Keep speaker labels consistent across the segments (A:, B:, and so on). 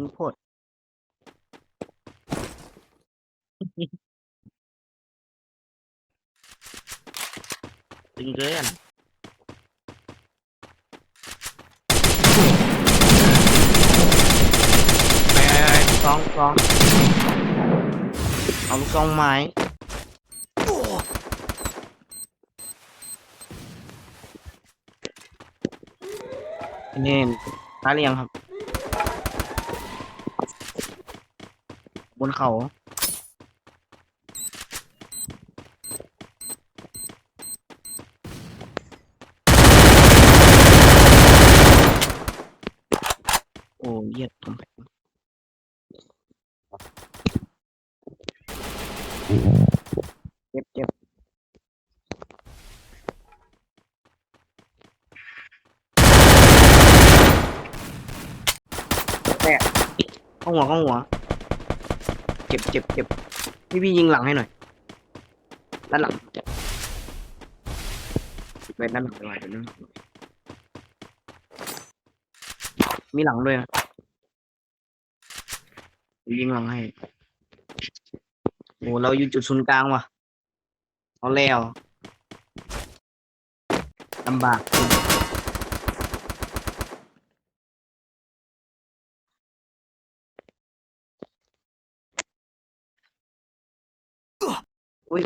A: ตึงโพดตึงเกินไปไปไปกองกองเอาลูกกองไม้นี่ตายหรือยังครับ บนเขาโอ้เหี้ยตรงเจ็บเจ็บแตกข้าหัวข้าหัว เจ็บเจ็บเจ็บพี่พี่ยิงหลังให้หน่อย ด้านหลังไปด้านหลังไปหน่อยเดี๋ยวนะมีหลังด้วยนะยิงหลังให้ โอ้เราอยู่จุดศูนย์กลางว่ะ เอาแล้วลำบาก อุ้ย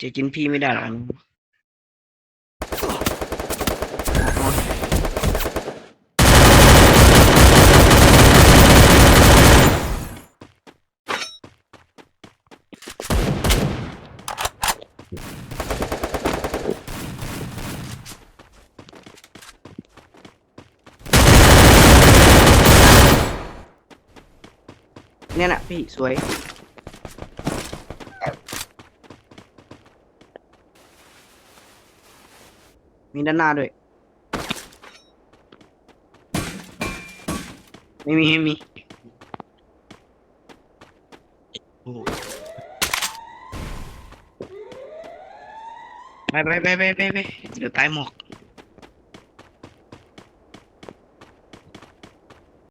A: จะกินพี่ไม่ได้หรอก เนี่ยนะพี่สวย มีด้านหน้าด้วย ไม่มีไม่มีไปไปไปไปไปไปเดี๋ยวตายหมอก